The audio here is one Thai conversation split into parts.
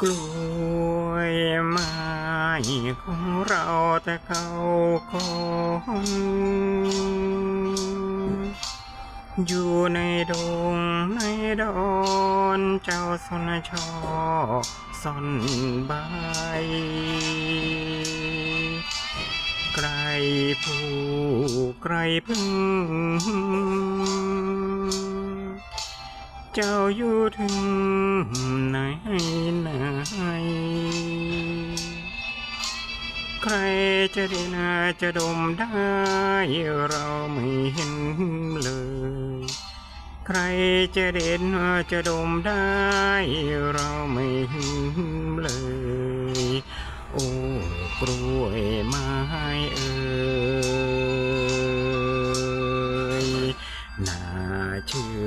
กล้วยไม้ของเราแต่เขาก่อนอยู่ในดงในดอนเจ้าสนชอซ่อนใบไกลผู้ไกลพึ่ง เจ้าอยู่ถึงไหนไหน ใครจะได้นาจะดมได้ เราไม่เห็นเลย ใครจะเด่นจะดมได้เรา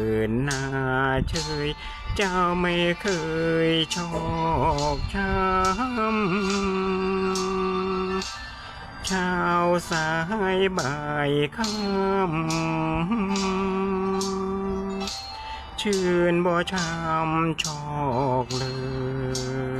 ชื่นน่าเชยเจ้าไม่เคยชอกช้ำชาวสายบ่ายค่ำชื่นบ่ช้ำชอกเลย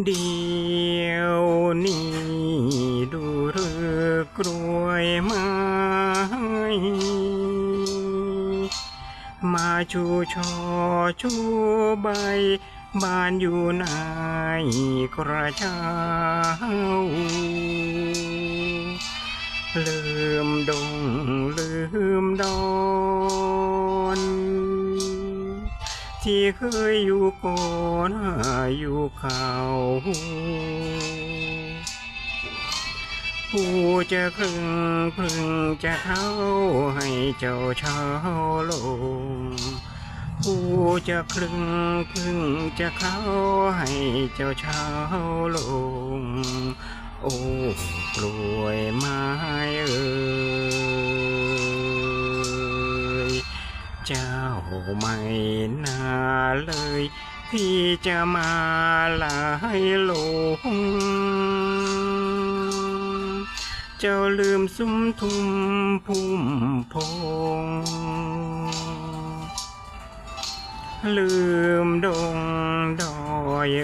เดียวนี้ดูเรือกลวยไม้มาชูชอชูใบ บ้านอยู่ในกระเช้า ลืมดงลืมดอ ที่เคยอยู่ก่อนอยู่เขาผู้จะครึ่งพึ่งจะเข้าให้เจ้าเช้าลงผู้จะครึ่งพึ่งจะเข้าให้เจ้าเช้าลง โอ้กล้วยไม้เอ่ย ไม่น่าเลยที่จะมาลายหลงเจ้าลืมซุ้มทุ่มพุ่มพง ลืมดงดอยเอ